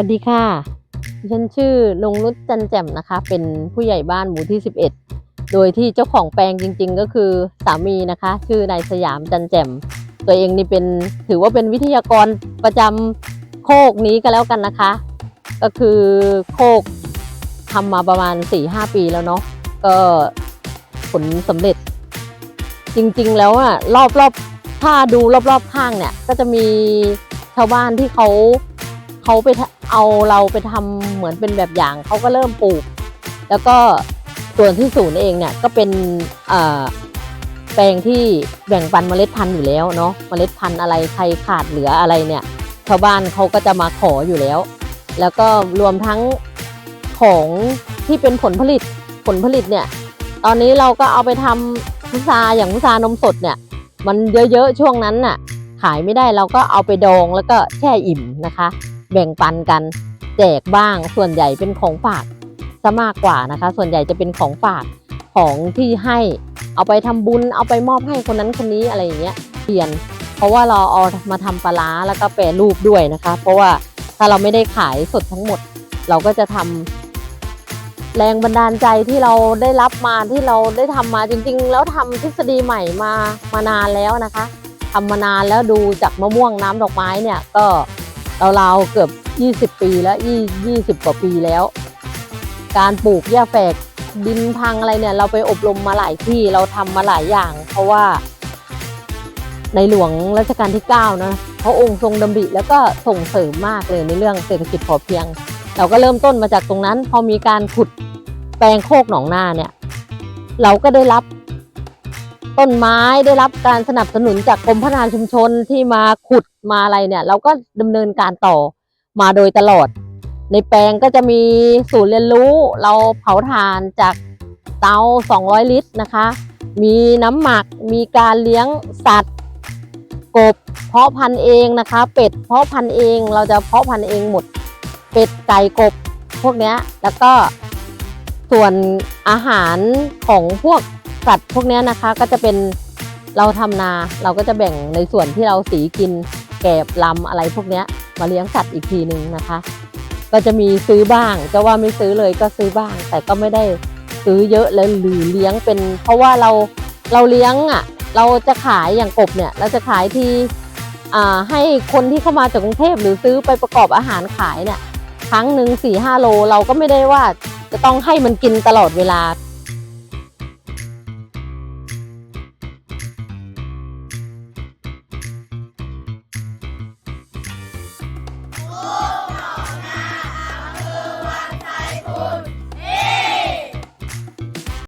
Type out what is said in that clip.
สวัสดีค่ะ ฉันชื่อนงนุชจันแจ่มนะคะ เป็นผู้ใหญ่บ้านหมู่ที่ 11 โดยที่เจ้าของแปลงจริง ๆ ก็คือสามีนะคะ ชื่อนายสยามจันแจ่ม ตัวเองนี่เป็นถือว่าเป็นวิทยากรประจำโคกนี้ก็แล้วกันนะคะ ก็คือโคกทำมาประมาณ 4-5 ปีแล้วเนาะ ก็ผลสำเร็จ จริงๆ แล้วอะรอบๆ ถ้าดูรอบๆ ข้างเนี่ย ก็จะมีชาวบ้านที่เขา เขาไปเอาเราไปทำเหมือนเป็นแบบอย่างเขาก็เริ่มปลูก แล้วก็ส่วนที่ศูนย์เองเนี่ยก็เป็นแปลงที่แบ่งปันเมล็ดพันธุ์อยู่แล้วเนาะเมล็ดพันธุ์อะไรใครขาดเหลืออะไรเนี่ย ชาวบ้านเขาก็จะมาขออยู่แล้ว แล้วก็รวมทั้งของที่เป็นผลผลิตผลผลิตเนี่ย ตอนนี้เราก็เอาไปทำพุทราอย่างพุทรานมสดเนี่ย มันเยอะๆช่วงนั้นน่ะ ขายไม่ได้เราก็เอาไปดองแล้วก็แช่อิ่มนะคะ แบ่งปันกันแจกบ้าง ส่วนใหญ่เป็นของฝากซะมากกว่านะคะ ส่วนใหญ่จะเป็นของฝากของที่ให้เอาไปทำบุญเอาไปมอบให้คนนั้นคนนี้อะไรอย่างเงี้ยเปลี่ยน เพราะว่าเราเอามาทำปลาร้าแล้วก็แปรรูปด้วยนะคะ เพราะว่าถ้าเราไม่ได้ขายสดทั้งหมด เราก็จะทำแรงบันดาลใจที่เราได้รับมาที่เราได้ทำมาจริง ๆ แล้วทำทฤษฎีใหม่มามานานแล้วนะคะทำมานานแล้วดูจากมะม่วงน้ำดอกไม้เนี่ยก็ ราวๆเกือบ 20 ปีแล้วยี่20 กว่าปีแล้ว การปลูกหญ้าแฝกดินพังอะไรเนี่ย เราไปอบรมมาหลายที่เราทำมาหลายอย่าง เพราะว่า ในหลวงรัชกาลที่ 9 นะพระองค์ทรงดำริแล้วก็ส่งเสริมมากเลยในเรื่องเศรษฐกิจพอเพียง เราก็เริ่มต้นมาจากตรงนั้น พอมีการขุดแปลงโคกหนองนาเนี่ย เราก็ได้รับ ต้นไม้ได้รับการสนับสนุนจากกรมพัฒนาชุมชนที่มาขุดมาอะไรเนี่ย เราก็ดำเนินการต่อมาโดยตลอด ในแปลงก็จะมีศูนย์เรียนรู้เราเผาถ่านจากเตา 200 ลิตรนะคะ มีน้ำหมักมีการเลี้ยงสัตว์ กบเพาะพันธุ์เองนะคะ เป็ดเพาะพันธุ์เองเราจะเพาะพันธุ์เองหมด เป็ดไก่กบพวกนี้แล้วก็ส่วนอาหารของพวก สัตว์พวกนี้นะคะก็จะเป็นเราทำนาเราก็จะแบ่งในส่วนที่เราสีกินแกบลำอะไรพวกนี้มาเลี้ยงสัตว์อีกทีหนึ่งนะคะ ก็จะมีซื้อบ้างจะว่าไม่ซื้อเลยก็ซื้อบ้าง แต่ก็ไม่ได้ซื้อเยอะเลยหรือเลี้ยงเป็น เพราะว่าเราเราเลี้ยงอะเราจะขายอย่างกบเนี่ยเราจะขายทีอ่าให้คนที่เข้ามาจากกรุงเทพหรือซื้อไปประกอบอาหารขายเนี่ยครั้งหนึ่งสี่ห้าโล เราก็ไม่ได้ว่าจะต้องให้มันกินตลอดเวลา